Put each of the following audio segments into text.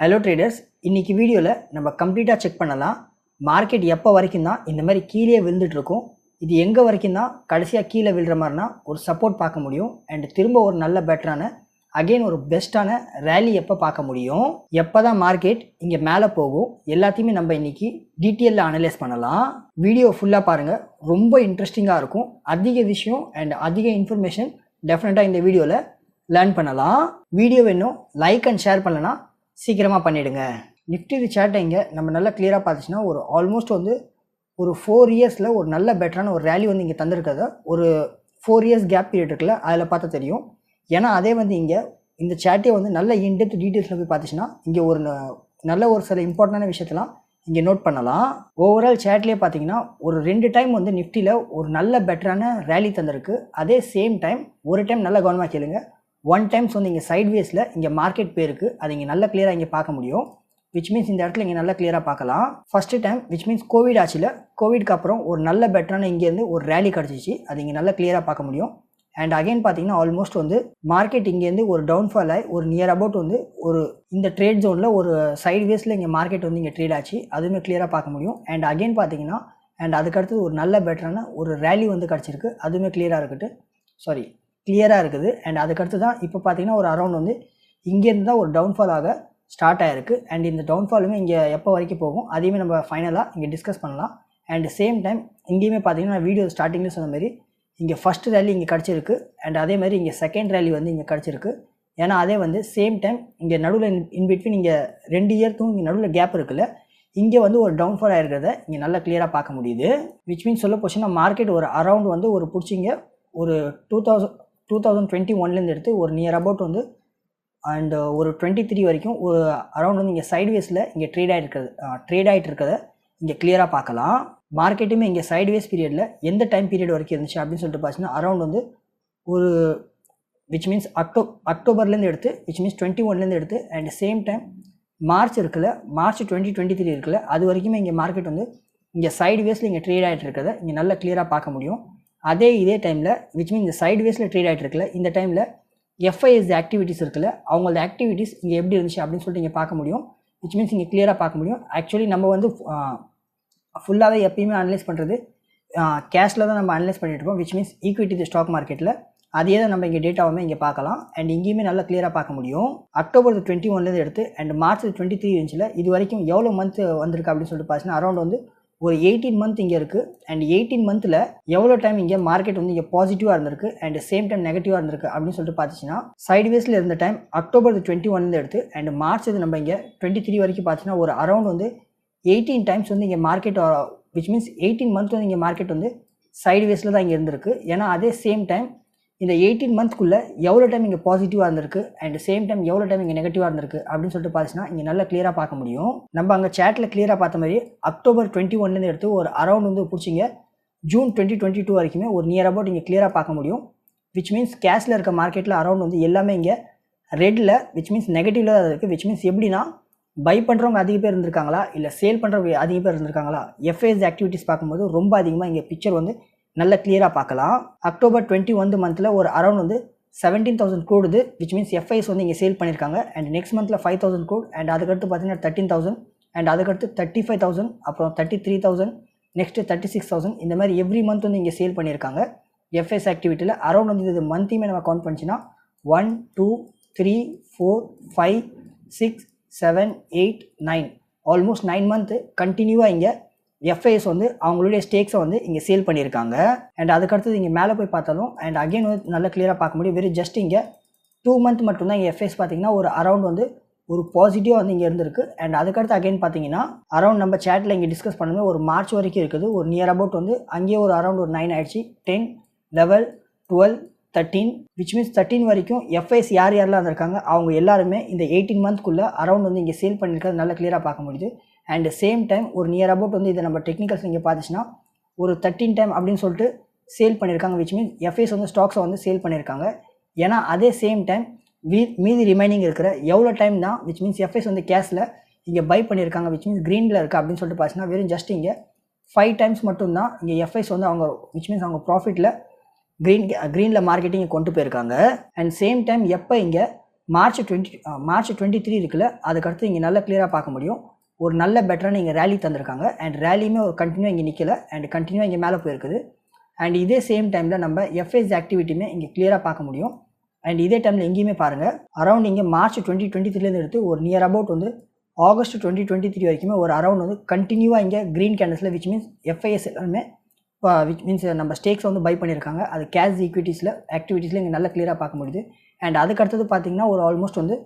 Hello traders இன்றைக்கி வீடியோவில் நம்ம கம்ப்ளீட்டாக செக் பண்ணலாம். மார்க்கெட் எப்போ வரைக்கும் தான் இந்த மாதிரி கீழே விழுந்துட்டுருக்கும் இது எங்கே வரைக்கும் தான் கடைசியாக கீழே விழுற மாதிரினா ஒரு சப்போர்ட் பார்க்க முடியும். அண்ட் திரும்ப ஒரு நல்ல பெட்டரான அகைன் ஒரு பெஸ்ட்டான ரேலி எப்போ பார்க்க முடியும்? எப்போ தான் மார்க்கெட் இங்கே மேலே போகும்? எல்லாத்தையுமே நம்ம இன்றைக்கி டீட்டெயிலில் அனலைஸ் பண்ணலாம். வீடியோ ஃபுல்லாக பாருங்கள் ரொம்ப இன்ட்ரெஸ்டிங்காக இருக்கும். அதிக விஷயம் அண்ட் அதிக இன்ஃபர்மேஷன் டெஃபினட்டாக இந்த வீடியோவில் லேர்ன் பண்ணலாம். வீடியோ வேணும் லைக் அண்ட் ஷேர் பண்ணலன்னா சீக்கிரமாக பண்ணிவிடுங்க நிஃப்டி சேட்டை இங்கே நம்ம நல்லா கிளியராக பார்த்துச்சுன்னா ஒரு ஆல்மோஸ்ட் வந்து ஒரு ஃபோர் இயர்ஸில் ஒரு நல்ல பெட்டரான ஒரு ரேலி வந்து இங்கே தந்திருக்கிறத ஒரு ஃபோர் இயர்ஸ் கேப் பீரியட் இருக்குல்ல அதில் பார்த்தா தெரியும். ஏன்னா அதே வந்து இங்கே இந்த சேட்டே வந்து நல்ல இன்டெப்த் டீட்டெயில்ஸில் போய் பார்த்துச்சுன்னா இங்கே ஒரு நல்ல ஒரு சில இம்பார்ட்டண்டான விஷயத்தெல்லாம் இங்கே நோட் பண்ணலாம். ஓவரால் சேட்லேயே பார்த்தீங்கன்னா ஒரு ரெண்டு டைம் வந்து நிஃப்டியில் ஒரு நல்ல பெட்டரான ரேலி தந்திருக்கு. அதே சேம் டைம் ஒரு டைம் நல்லா கவனமாக கேளுங்கள் ஒன் டைம்ஸ் வந்து இங்கே சைட்வேஸில் இங்கே மார்க்கெட் பேருக்கு அது இங்கே நல்ல கிளியராக இங்கே பார்க்க முடியும். விச் மீன்ஸ் இந்த இடத்துல இங்கே நல்லா கிளியராக பார்க்கலாம். First time which means covid ஆச்சில். கோவிட்க்கு அப்புறம் ஒரு நல்ல பெட்டரான இங்கேருந்து ஒரு ரேலி கிடச்சிச்சு. அது இங்கே நல்லா கிளியராக பார்க்க முடியும். அண்ட் அகைன் பார்த்தீங்கன்னா ஆல்மோஸ்ட் வந்து மார்க்கெட் இங்கேருந்து ஒரு டவுன்ஃபால் ஆகி ஒரு நியர் அபவுட் வந்து ஒரு இந்த ட்ரேட் ஜோனில் ஒரு சைட்வேஸில் இங்கே மார்க்கெட் வந்து இங்கே ட்ரேட் ஆச்சு. அதுவுமே கிளியராக பார்க்க முடியும். அண்ட் அகைன் பார்த்தீங்கன்னா அண்ட் அதுக்கடுத்து ஒரு நல்ல பெட்டரான ஒரு ரேலி வந்து கிடச்சிருக்கு. அதுவுமே கிளியராக இருக்கட்டு. சாரி கிளியராக இருக்குது. அண்ட் அதுக்கடுத்து தான் இப்போ பார்த்தீங்கன்னா ஒரு அரௌண்ட் வந்து இங்கேருந்து தான் ஒரு டவுன்ஃபால் ஆக ஸ்டார்ட் ஆகிருக்கு அண்ட் இந்த டவுன்ஃபாலுமே இங்கே எப்போ வரைக்கும் போகும்? அதையுமே நம்ம ஃபைனலாக இங்கே டிஸ்கஸ் பண்ணலாம். அண்ட் சேம் டைம் இங்கேயுமே பார்த்தீங்கன்னா வீடியோ ஸ்டார்டிங்கில் சொன்ன மாதிரி இங்கே ஃபஸ்ட் ரேலி இங்கே கிடச்சிருக்கு. அண்ட் அதே மாதிரி இங்கே செகண்ட் ரேலி வந்து இங்கே கிடச்சிருக்கு. ஏன்னா அதே வந்து சேம் டைம் இங்கே நடுவில் இன் பிட்வீன் இங்கே ரெண்டு இயர்க்கும் இங்கே நடுவில் கேப் இருக்குல்ல இங்கே வந்து ஒரு டவுன்ஃபால் ஆகிருக்கிறத இங்கே நல்லா கிளியராக பார்க்க முடியுது. விச் மீன்ஸ் சொல்ல போச்சுன்னா மார்க்கெட் ஒரு அரௌண்ட் வந்து ஒரு பிடிச்சிங்க. ஒரு two thousand two thousand twenty ஒன்லேருந்து எடுத்து ஒரு நியர் அபவுட் வந்து அண்ட் uh, ஒரு டுவெண்ட்டி த்ரீ வரைக்கும் ஒரு அரௌண்ட் வந்து இங்கே சைட்வேஸில் இங்கே ட்ரேட் ஆகிட்டு இருக்கிறது ட்ரேட் ஆகிட்டு இருக்கிறத இங்கே கிளியராக பார்க்கலாம். மார்க்கெட்டுமே இங்கே சைட்வேஸ் பீரியடில் எந்த டைம் பீரியட் வரைக்கும் இருந்துச்சு அப்படின்னு சொல்லிட்டு பார்த்தீங்கன்னா அரௌண்ட் வந்து ஒரு விச் மீன்ஸ் அக்டோ அக்டோபர்லேருந்து எடுத்து விச் மீன்ஸ் டுவெண்ட்டி ஒன்லேருந்து எடுத்து அண்ட் சேம் டைம் மார்ச் இருக்குல்ல மார்ச் டுவெண்ட்டி டுவெண்ட்டி த்ரீ இருக்குல்ல அது வரைக்குமே இங்கே மார்க்கெட் வந்து இங்கே சைடு வேஸில் இங்கே ட்ரேட் ஆகிட்டு இருக்கிறத இங்கே நல்லா கிளியராக பார்க்க முடியும். அதே இதே டைமில் விச் மீன் இந்த சைடு வேஸில் ட்ரேட் ஆகிட்டு இருக்குல்ல இந்த டைமில் எஃப்ஐஎஸ் ஆக்டிவிட்டீஸ் இருக்குல்ல அவங்களோட ஆக்டிவிட்டீஸ் இங்கே எப்படி இருந்துச்சு அப்படின்னு சொல்லிட்டு இங்கே பார்க்க முடியும். விச் மீன்ஸ் இங்கே கிளியராக பார்க்க முடியும். ஆக்சுவலி நம்ம வந்து ஃபுல்லாகவே எப்பயுமே அனலைஸ் பண்ணுறது கேஷில் தான் நம்ம அனலைஸ் பண்ணிகிட்டு இருக்கோம். விச் மீன்ஸ் ஈக்விட்டி ஸ்டாக் மார்க்கெட்டில் அதே தான் நம்ம இங்கே டேட்டாவுமே இங்கே பார்க்கலாம். அண்ட் இங்கேயுமே நல்லா கிளியராக பார்க்க முடியும். அக்டோபர் டுவெண்ட்டி ஒன்லேருந்து எடுத்து அண்ட் மார்ச் டுவெண்ட்டி த்ரீ இருந்துச்சுல இது வரைக்கும் எவ்வளோ மந்த் வந்திருக்கு அப்படின்னு சொல்லிட்டு பார்த்தீங்கன்னா அரௌண்ட் வந்து ஒரு எயிட்டீன் மந்த் இங்கே இருக்குது அண்ட் எயிட்டீன் மந்தில் எவ்வளோ டைம் இங்கே மார்க்கெட் வந்து இங்கே பாசிட்டிவாக இருந்திருக்கு அண்ட் சேம் டைம் நெகட்டிவாக இருந்திருக்கு அப்படின்னு சொல்லிட்டு பார்த்துச்சுன்னா சைட்வேஸில் இருந்த டைம் அக்டோபர் டுவெண்ட்டி ஒன்லேருந்து எடுத்து அண்ட் மார்ச் இது நம்ம இங்கே டுவெண்ட்டி த்ரீ வரைக்கும் பார்த்தீங்கன்னா ஒரு அரௌண்ட் வந்து எயிட்டீன் டைம்ஸ் வந்து இங்கே market which means eighteen month வந்து இங்கே மார்க்கெட் வந்து சைட்வேஸில் தான் இங்கே இருந்திருக்கு. ஏன்னா அதே சேம் டைம் இந்த எயிட்டீன் மந்த்க்குள்ளே எவ்வளோ டைம் இங்கே பாசிட்டிவாக இருந்திருக்கு? அண்ட் சேம் டைம் எவ்வளோ டைம் இங்கே நெகட்டிவாக இருந்திருக்கு? அப்படின்னு சொல்லிட்டு பார்த்துச்சுன்னா இங்கே நல்லா கிளியராக பார்க்க முடியும். நம்ம அங்கே சேட்டில் கிளியராக பார்த்த மாதிரி அக்டோபர் டுவெண்ட்டி ஒன்லேருந்து எடுத்து ஒரு அரௌண்ட் வந்து பிடிச்சிங்க. ஜூன் டுவெண்ட்டி டுவெண்ட்டி டூ வரைக்குமே ஒரு நியர் அபவுட் இங்கே கிளியராக பார்க்க முடியும். விச் மீன்ஸ் கேஷில் இருக்க மார்க்கெட்டில் அரௌண்ட் வந்து எல்லாமே இங்கே ரெட்டில் விச் மீன்ஸ் நெகட்டிவில் தான் இருக்குது விச் மீன்ஸ் எப்படின்னா பை பண்ணுறவங்க அதிக பேர் இருந்திருக்காங்களா? இல்லை சேல் பண்ணுறவங்க அதிக பேர் இருந்திருக்காங்களா? எஃப்ஐஎஸ் ஆக்டிவிட்டீஸ் பார்க்கும்போது ரொம்ப அதிகமாக இங்கே பிக்சர் வந்து நல்ல கிளியராக பார்க்கலாம். அக்டோபர் டுவெண்ட்டி ஒன் மந்தில் ஒரு அரௌண்ட் வந்து செவன்டீன் தௌசண்ட் கோடுது விச் மீன்ஸ் எஃப்ஐஎஸ் வந்து இங்கே சேல் பண்ணியிருக்காங்க அண்ட் நெக்ஸ்ட் மந்தில் ஃபைவ் தௌசண்ட் கோட் அண்ட் அதுக்கடுத்து பார்த்தீங்கன்னா தேர்ட்டின் தௌசண்ட் அண்ட் அதுக்கடுத்து தேர்ட்டி ஃபைவ் தௌசண்ட் அப்புறம் thirty three thousand next thirty six thousand இந்த மாதிரி எவ்ரி மந்த் வந்து இங்கே சேல் பண்ணியிருக்காங்க எஃப்எஸ் ஆக்டிவிட்டியில் அரௌண்ட் வந்து இது மந்த்தையுமே நம்ம count பண்ணிச்சுன்னா one two three four five six seven eight nine almost nine month கண்டினியூவாக இங்கே எஃப்ஐஎஸ் வந்து அவங்களுடைய ஸ்டேக்ஸை வந்து இங்கே சேல் பண்ணியிருக்காங்க. அண்ட் அதுக்கடுத்தது இங்கே மேலே போய் பார்த்தாலும் அண்ட் அகைன் வந்து நல்லா கிளியராக பார்க்க முடியும். வெறும் ஜஸ்ட் இங்கே டூ மந்த் மட்டும்தான் இங்கே எஃப்ஐஎஸ் பார்த்தீங்கன்னா ஒரு அரௌண்ட் வந்து ஒரு பாசிட்டிவாக வந்து இங்கே இருந்திருக்கு. அண்ட் அதுக்கடுத்து அகைன் பார்த்தீங்கன்னா அரௌண்ட் நம்ம சேட்டில் இங்கே டிஸ்கஸ் பண்ணும்போது ஒரு மார்ச் வரைக்கும் இருக்குது. ஒரு நியர் அபவுட் வந்து அங்கேயே ஒரு அரௌண்ட் ஒரு நைன் ஆயிடுச்சு. Ten level twelve thirteen which means thirteen வரைக்கும் எஃப்ஐஎஸ் யார் யாரெல்லாம் இருந்திருக்காங்க அவங்க எல்லாருமே இந்த எயிட்டீன் மந்த்க்குள்ளே அரௌண்ட் வந்து இங்கே சேல் பண்ணியிருக்கிறது நல்லா கிளியராக பார்க்க முடியுது. அண்ட் சேம் டைம் ஒரு நியர் அபவுட் வந்து இதை நம்ம டெக்னிக்கல்ஸ் இங்கே பார்த்துச்சுன்னா ஒரு தேர்ட்டின் டைம் அப்படின்னு சொல்லிட்டு சேல் பண்ணியிருக்காங்க விச் மீன்ஸ் எஃப்ஐஎஸ் வந்து ஸ்டாக்ஸை வந்து சேல் பண்ணியிருக்காங்க. ஏன்னா அதே சேம் டைம் வீ மீதி ரிமைனிங் இருக்கிற எவ்வளோ டைம் தான் விச் மீன்ஸ் எஃப்ஐஎஸ் வந்து கேஷில் இங்கே பை பண்ணியிருக்காங்க விச் மீன்ஸ் க்ரீனில் இருக்குது அப்படின்னு சொல்லிட்டு பார்த்தீங்கன்னா வெறும் ஜஸ்ட் இங்கே ஃபைவ் டைம்ஸ் மட்டும்தான் இங்கே எஃப்ஐஸ் வந்து அவங்க விச் மீன்ஸ் அவங்க ப்ராஃபிட்டில் க்ரீன் க்ரீனில் மார்க்கெட்டிங் கொண்டு போயிருக்காங்க. அண்ட் சேம் டைம் எப்போ இங்கே March twenty March twenty three இருக்குல்ல அதுக்கடுத்து இங்கே நல்லா கிளியராக பார்க்க முடியும். ஒரு நல்ல பெட்டரான இங்கே ரேலி தந்திருக்காங்க. அண்ட் ரேலியுமே ஒரு கண்டினியூ இங்கே நிற்கல அண்ட் கண்டினியூ இங்கே மேலே போயிருக்குது. அண்ட் இதே சேம் டைமில் நம்ம எஃப்எஸ் ஆக்டிவிட்டியுமே இங்கே கிளியராக பார்க்க முடியும். அண்ட் இதே டைமில் எங்கேயுமே பாருங்கள் அரௌண்ட் இங்கே மார்ச் டுவெண்ட்டி டுவெண்ட்டி த்ரீலேருந்து எடுத்து ஒரு நியர் அபவுட் வந்து ஆகஸ்ட் டுவெண்ட்டி டுவெண்ட்டி த்ரீ வரைக்குமே ஒரு அரௌண்ட் வந்து கண்டினியூவாக இங்கே க்ரீன் கேண்டல்ஸில் விச் மீன்ஸ் எஃப்ஐஎஸ் எல்லாமே இப்போ விச் மீன்ஸ் நம்ம ஸ்டேக்ஸ் வந்து பை பண்ணியிருக்காங்க அது கேஷ் ஈக்விட்டிஸில் ஆக்டிவிட்டீஸில் இங்கே நல்லா கிளியராக பார்க்க முடியுது. அண்ட் அதுக்கடுத்தது பார்த்தீங்கன்னா ஒரு ஆல்மோஸ்ட் வந்து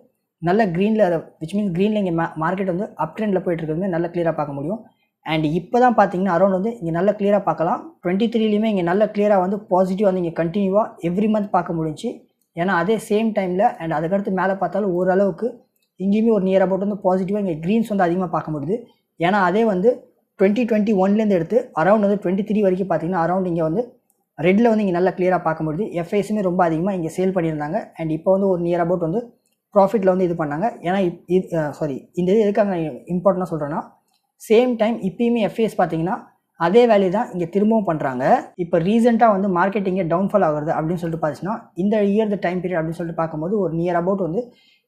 நல்ல க்ரீனில் விச் மீன்ஸ் க்ரீனில் இங்கே மார்க்கெட் வந்து அப் ட்ரெண்டில் போயிட்டு இருக்கிறது நல்லா கிளியராக பார்க்க முடியும். அண்ட் இப்போ தான் பார்த்தீங்கன்னா அரௌண்ட் வந்து இங்கே நல்லா கிளியராக பார்க்கலாம். டுவெண்ட்டி த்ரீலையுமே இங்கே நல்ல கிளியராக வந்து பாசிட்டிவ் வந்து இங்கே கண்டினியூவாக எவ்ரி மந்த் பார்க்க முடிஞ்சு ஏன்னா அதே சேம் டைமில் அண்ட் அதுக்கடுத்து மேலே பார்த்தாலும் ஓரளவுக்கு இங்கேயுமே ஒரு நியர் அபவுட் வந்து பாசிட்டிவாக இங்கே க்ரீன்ஸ் வந்து அதிகமாக பார்க்க முடியுது. ஏன்னா அதே வந்து டுவெண்ட்டி டுவெண்ட்டி ஒன்லேருந்து எடுத்து அரௌண்ட் வந்து டுவெண்ட்டி த்ரீ வரைக்கும் பார்த்தீங்கன்னா அரௌண்ட் இங்கே வந்து ரெட்டில் வந்து இங்கே நல்லா கிளியராக பார்க்க முடியுது. எஃப்ஐஸுமே ரொம்ப அதிகமாக இங்கே சேல் பண்ணியிருந்தாங்க. அண்ட் இப்போ வந்து ஒரு நியர் அபவுட் வந்து ப்ராஃபிட்டில் வந்து இது பண்ணாங்க. ஏன்னா இது சாரி இந்த இது எதுக்காக இம்பார்ட்டண்டாக சொல்கிறேன்னா சேம் டைம் இப்பயுமே எஃப்ஏஎஸ் பார்த்தீங்கன்னா அதே வேலையை தான் இங்கே திரும்பவும் பண்ணுறாங்க இப்போ ரீசெண்டாக வந்து மார்க்கெட்டிங்கே டவுன்ஃபால் ஆகுறது அப்படின்னு சொல்லிட்டு பார்த்துச்சுன்னா இந்த இயர் த டைம் பீரியட் அப்படின்னு சொல்லிட்டு பார்க்கும்போது ஒரு நியர் அபவுட் வந்து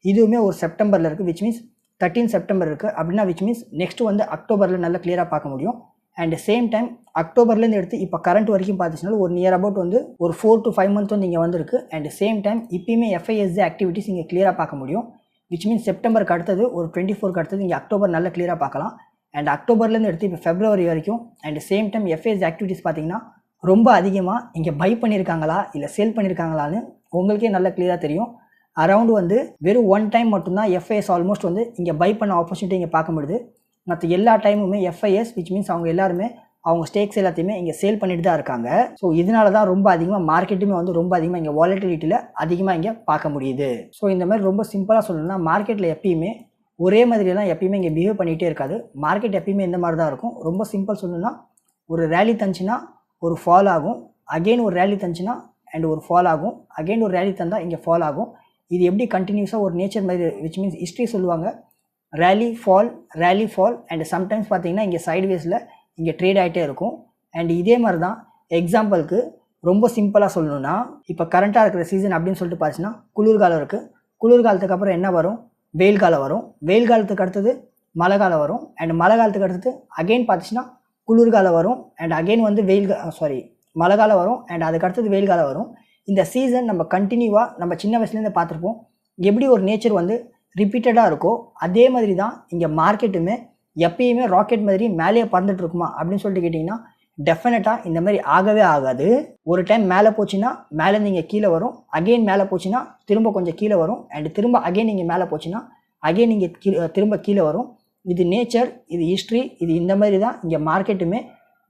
இதுவுமே ஒரு செப்டம்பரில் இருக்குது விச் மீன்ஸ் தேர்ட்டீன் செப்டம்பர் இருக்குது அப்படின்னா விச் மீன்ஸ் நெக்ஸ்ட் வந்து அக்டோபரில் நல்லா கிளியராக பார்க்க முடியும். அண்ட் சேம் டைம் அக்டோபர்லேருந்து எடுத்து இப்போ கரண்ட் வரைக்கும் பார்த்துச்சுன்னா ஒரு நியர் அபவுட் வந்து ஒரு ஃபோர் டு ஃபைவ் மந்த் வந்து இங்கே வந்திருக்கு. அண்ட் சேம் டைம் இப்பயுமே எஃப்ஐஎஸ்சி ஆக்டிவிட்டிஸ் இங்கே கிளியராக பார்க்க முடியும். விச் மீன்ஸ் செப்டம்பருக்கு அடுத்தது ஒரு டுவெண்ட்டி ஃபோருக்கு அடுத்தது இங்கே அக்டோபர் நல்லா கிளியராக பார்க்கலாம். அண்ட் அக்டோபர்லேருந்து எடுத்து இப்போ ஃபெப்ரவரி வரைக்கும் and same time FIs activities பார்த்தீங்கன்னா ரொம்ப அதிகமாக இங்கே பை பண்ணியிருக்காங்களா இல்லை சேல் பண்ணியிருக்காங்களான்னு உங்களுக்கே நல்லா கிளியராக தெரியும். அரவுண்டு வந்து வெறும் ஒன் டைம் மட்டும்தான் எஃப்ஐஎஸ் ஆல்மோஸ்ட் வந்து இங்கே பை பண்ண ஆப்பர்ச்சுனிட்டி இங்கே பார்க்க முடியுது. மற்ற எல்லா டைமுமே எஃப்ஐஎஸ் விச் மீன்ஸ் அவங்க எல்லாருமே அவங்க ஸ்டேக்ஸ் எல்லாத்தையுமே இங்கே சேல் பண்ணிட்டு தான் இருக்காங்க. ஸோ இதனால தான் ரொம்ப அதிகமாக மார்க்கெட்டுமே வந்து ரொம்ப அதிகமாக இங்கே வாலட்டிலிட்டியில் அதிகமாக இங்கே பார்க்க முடியுது. ஸோ இந்த மாதிரி ரொம்ப சிம்பிளாக சொல்லணும்னா மார்க்கெட்டில் எப்பயுமே ஒரே மாதிரியெல்லாம் எப்பயுமே இங்கே பிஹேவ் பண்ணிகிட்டே இருக்காது. மார்க்கெட் எப்பயுமே இந்த மாதிரி தான் இருக்கும். ரொம்ப சிம்பிள் சொல்லணும்னா ஒரு ரேலி தந்துச்சுன்னா ஒரு ஃபால் ஆகும். அகெயின் ஒரு ரேலி தந்துச்சுன்னா அண்ட் ஒரு ஃபால் ஆகும். அகெயின் ஒரு ரேலி தந்தால் இங்கே ஃபால் ஆகும். இது எப்படி கண்டினியூஸாக ஒரு நேச்சர் மாதிரி விச் மீன்ஸ் ஹிஸ்ட்ரி சொல்லுவாங்க. Rally fall rally fall and sometimes பார்த்தீங்கன்னா இங்கே சைட்வேஸில் இங்கே ட்ரேட் ஆகிட்டே இருக்கும். அண்ட் இதே மாதிரி தான் எக்ஸாம்பிளுக்கு ரொம்ப சிம்பிளாக சொல்லணும்னா இப்போ கரண்ட்டாக இருக்கிற சீசன் அப்படின்னு சொல்லிட்டு பார்த்துச்சுன்னா குளிர்காலம் இருக்குது குளிர்காலத்துக்கு அப்புறம் என்ன வரும்? வெயில் காலம் வரும். வெயில் காலத்துக்கு அடுத்தது மழை காலம் வரும். அண்ட் மழை காலத்துக்கு அடுத்தது அகெயின் பார்த்துச்சுன்னா குளிர்காலம் வரும். அண்ட் அகெயின் வந்து வெயில் சாரி மழை காலம் வரும். அண்ட் அதுக்கு அடுத்தது வெயில் காலம் வரும். இந்த சீசன் நம்ம கண்டினியூவாக நம்ம சின்ன வயசுலேருந்து பார்த்துருப்போம். எப்படி ஒரு நேச்சர் வந்து ரிப்பீட்டடாக இருக்கோ அதே மாதிரி தான் இங்கே மார்க்கெட்டுமே எப்பயுமே ராக்கெட் மாதிரி மேலேயே பறந்துட்டு இருக்குமா அப்படின்னு சொல்லிட்டு கேட்டிங்கன்னா டெஃபினட்டாக இந்த மாதிரி ஆகவே ஆகாது. ஒரு டைம் மேலே போச்சுன்னா மேலே நீங்கள் கீழே வரும். அகெயின் மேலே போச்சுன்னா திரும்ப கொஞ்சம் கீழே வரும். அண்ட் திரும்ப அகெயின் நீங்கள் மேலே போச்சுன்னா அகெயின் நீங்கள் கீழே திரும்ப கீழே வரும். இது நேச்சர் இது ஹிஸ்ட்ரி இது இந்த மாதிரி தான் இங்கே மார்க்கெட்டுமே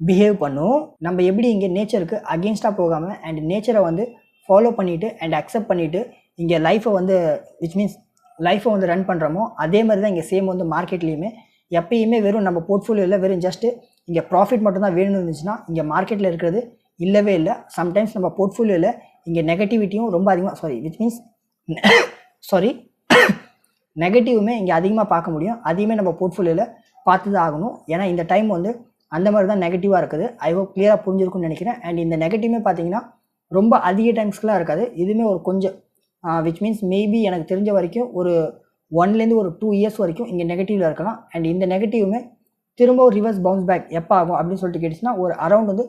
பிஹேவ் பண்ணும். நம்ம எப்படி இங்கே நேச்சருக்கு அகெயின்ஸ்டாக போகாமல் அண்ட் நேச்சரை வந்து ஃபாலோ பண்ணிவிட்டு அண்ட் அக்செப்ட் பண்ணிவிட்டு இங்கே லைஃப்பை வந்து விச் மீன்ஸ் லைஃப்பை வந்து ரன் பண்ணுறோமோ அதே மாதிரி தான் இங்கே சேம் வந்து மார்க்கெட்லேயுமே எப்பயுமே வெறும் நம்ம போர்ட்ஃபோலியோவில் வெறும் ஜஸ்ட்டு இங்கே ப்ராஃபிட் மட்டும் தான் வேணும்னு இருந்துச்சுன்னா இங்கே மார்க்கெட்டில் இருக்கிறது இல்லவே இல்லை. சம்டைம்ஸ் நம்ம போர்ட்ஃபோலியோவில் இங்கே நெகட்டிவிட்டியும் ரொம்ப அதிகமாக சாரி விச் மீன்ஸ் சாரி நெகட்டிவுமே இங்கே அதிகமாக பார்க்க முடியும். அதையுமே நம்ம போர்ட்ஃபோலியோவில் பார்த்து தான் ஆகணும். ஏன்னா இந்த டைம் வந்து அந்த மாதிரி தான் நெகட்டிவாக இருக்குது. ஐ ஹோப் கிளியராக புரிஞ்சிருக்கும்னு நினைக்கிறேன். அண்ட் இந்த நெகட்டிவ்மே பார்த்தீங்கன்னா ரொம்ப அதிக டைம்ஸ்க்குலாம் இருக்காது. இதுவுமே ஒரு கொஞ்சம் விச் மீன்ஸ் மேபி எனக்கு தெரிஞ்ச வரைக்கும் ஒரு ஒன்லேருந்து ஒரு டூ இயர்ஸ் வரைக்கும் இங்கே நெகட்டிவில் இருக்கலாம். அண்ட் இந்த நெகட்டிவுமே திரும்ப ஒரு ரிவர்ஸ் பவுன்ஸ் பேக் எப்போ ஆகும் அப்படின்னு சொல்லிட்டு கேட்டுச்சுன்னா ஒரு அரௌண்ட் வந்து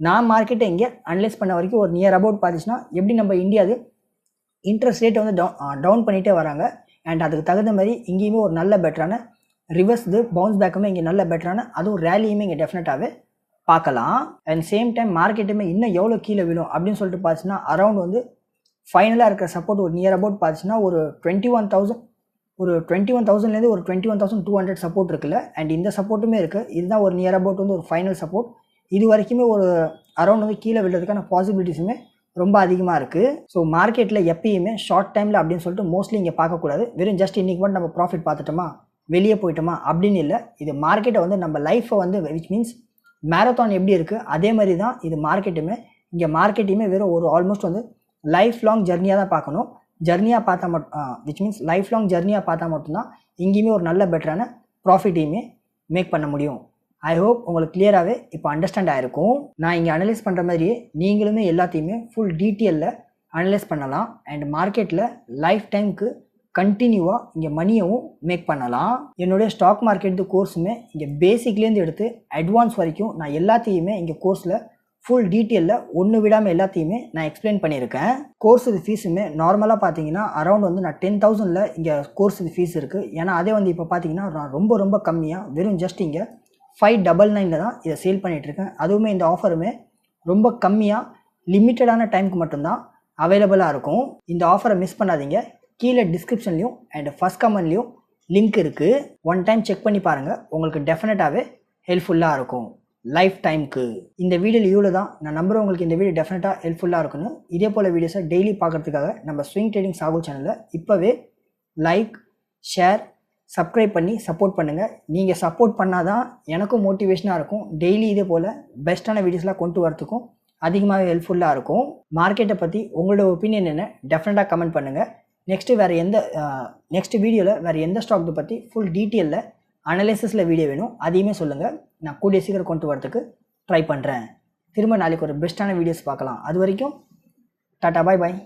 நான் மார்க்கெட்டை இங்கே அனலைஸ் பண்ண வரைக்கும் ஒரு நியர் அபவுட் பார்த்துச்சுன்னா எப்படி நம்ம இந்தியாவுக்கு இன்ட்ரெஸ்ட் ரேட்டை வந்து டவுன் டவுன் பண்ணிகிட்டே வராங்க. அண்ட் அதுக்கு தகுந்த மாதிரி இங்கேயுமே ஒரு நல்ல பெட்டரான ரிவர்ஸ் இது பவுன்ஸ் பேக்குமே இங்கே நல்ல பெட்டரான அதுவும் ரேலியுமே இங்கே டெஃபினட்டாகவே பார்க்கலாம். அண்ட் சேம் டைம் மார்க்கெட்டுமே இன்னும் எவ்வளோ கீழே விழும் அப்படின்னு சொல்லிட்டு பார்த்துச்சுன்னா அரௌண்ட் வந்து ஃபைனலாக இருக்கிற சப்போர்ட் ஒரு நியர் அபவுட் பார்த்துச்சுன்னா ஒரு டுவெண்ட்டி ஒன் தௌசண்ட் ஒரு டுவெண்ட்டி ஒன் தௌசண்ட்லேருந்து ஒரு twenty one thousand two hundred support இருக்குல்ல? அண்ட் இந்த சப்போர்ட்டுமே இருக்குது இதுதான் ஒரு நியர் அபவுட் வந்து ஒரு ஃபைனல் சப்போர்ட் இது வரைக்குமே ஒரு அரௌண்ட் வந்து கீழே விழுறதுக்கான பாசிபிலிட்டிஸுமே ரொம்ப அதிகமாக இருக்குது ஸோ மார்க்கெட்டில் எப்பயுமே ஷார்ட் டைமில் அப்படின்னு சொல்லிட்டு மோஸ்ட்லி இங்கே பார்க்கக்கூடாது. வெறும் ஜஸ்ட் இன்றைக்கி மட்டும் நம்ம ப்ராஃபிட் பார்த்துட்டோமா? வெளியே போயிட்டோமா? அப்படின்னு இல்லை. இது மார்க்கெட்டை வந்து நம்ம லைஃப்பை வந்து விச் மீன்ஸ் மேரத்தான் எப்படி இருக்குது அதே மாதிரி தான் இது மார்க்கெட்டுமே இங்கே மார்க்கெட்டையுமே வெறும் ஒரு ஆல்மோஸ்ட் வந்து லைஃப் லாங் ஜர்னியாக தான் பார்க்கணும். ஜர்னியாக பார்த்தா மட்டும் விச் மீன்ஸ் லைஃப் லாங் ஜர்னியாக பார்த்தா மட்டும்தான் இங்கேயுமே ஒரு நல்ல பெட்டரான ப்ராஃபிட்டையுமே மேக் பண்ண முடியும். ஐ ஹோப் உங்களுக்கு கிளியராகவே இப்போ அண்டர்ஸ்டாண்ட் ஆகிருக்கும் நான் இங்கே அனலைஸ் பண்ணுற மாதிரியே நீங்களுமே எல்லாத்தையுமே ஃபுல் டீட்டெயிலில் அனலைஸ் பண்ணலாம். அண்ட் மார்க்கெட்டில் லைஃப் டைமுக்கு கண்டினியூவாக இங்கே மணியவும் மேக் பண்ணலாம். என்னுடைய ஸ்டாக் மார்க்கெட்டு கோர்ஸுமே இங்கே பேசிக்லேருந்து எடுத்து அட்வான்ஸ் வரைக்கும் நான் எல்லாத்தையுமே இங்கே கோர்ஸில் ஃபுல் டீட்டெயிலில் ஒன்று விடாமல் எல்லாத்தையுமே நான் எக்ஸ்பிளைன் பண்ணியிருக்கேன். கோர்ஸ் இது ஃபீஸுமே நார்மலாக பார்த்தீங்கன்னா அரௌண்ட் வந்து நான் டென் தௌசண்டில் இங்கே கோர்ஸ் இது ஃபீஸ் இருக்குது ஏன்னா அதே வந்து இப்போ பார்த்தீங்கன்னா நான் ரொம்ப ரொம்ப கம்மியாக வெறும் ஜஸ்ட் இங்கே ஃபைவ் டபுள் நைனில் தான் இதை சேல் பண்ணிகிட்ருக்கேன் அதுவுமே இந்த ஆஃபருமே ரொம்ப கம்மியாக லிமிட்டடான டைமுக்கு மட்டும்தான் அவைலபிளாக இருக்கும். இந்த ஆஃபரை மிஸ் பண்ணாதீங்க. கீழே டிஸ்கிரிப்ஷன்லையும் அண்ட் ஃபஸ்ட் கமெண்ட்லேயும் லிங்க் இருக்குது ஒன் டைம் செக் பண்ணி பாருங்கள் உங்களுக்கு டெஃபினட்டாகவே ஹெல்ப்ஃபுல்லாக இருக்கும். லைஃப் டைம்க்கு இந்த வீடியோ இவ்வளோ தான் நான் நம்புகிறேன் உங்களுக்கு இந்த வீடியோ டெஃபினட்டாக ஹெல்ப்ஃபுல்லாக இருக்குன்னு இதே போல் வீடியோஸை டெய்லி பார்க்குறதுக்காக நம்ம ஸ்விங் ட்ரேடிங் சாகு சேனலை இப்போவே லைக் ஷேர் சப்ஸ்கிரைப் பண்ணி சப்போர்ட் பண்ணுங்கள் நீங்கள் சப்போர்ட் பண்ணால் தான் எனக்கும் மோட்டிவேஷனாக இருக்கும். டெய்லி இதே போல் பெஸ்ட்டான வீடியோஸ்லாம் கொண்டு வரத்துக்கும் அதிகமாக ஹெல்ப்ஃபுல்லாக இருக்கும். மார்க்கெட்டை பற்றி உங்களோட ஒப்பீனியன் என்ன? டெஃபினட்டாக கமெண்ட் பண்ணுங்கள் நெக்ஸ்ட்டு வேறு எந்த நெக்ஸ்ட் வீடியோவில் வேறு எந்த ஸ்டாக் பற்றி ஃபுல் டீட்டெயிலில் அனலைசிஸில் வீடியோ வேணும். அதையுமே சொல்லுங்கள் நான் கூடிய சீக்கிரம் கொண்டு வரதுக்கு ட்ரை பண்ணுறேன் திரும்ப நாளைக்கு ஒரு பெஸ்ட்டான வீடியோஸ் பார்க்கலாம். அது வரைக்கும் டாட்டா பாய் பாய்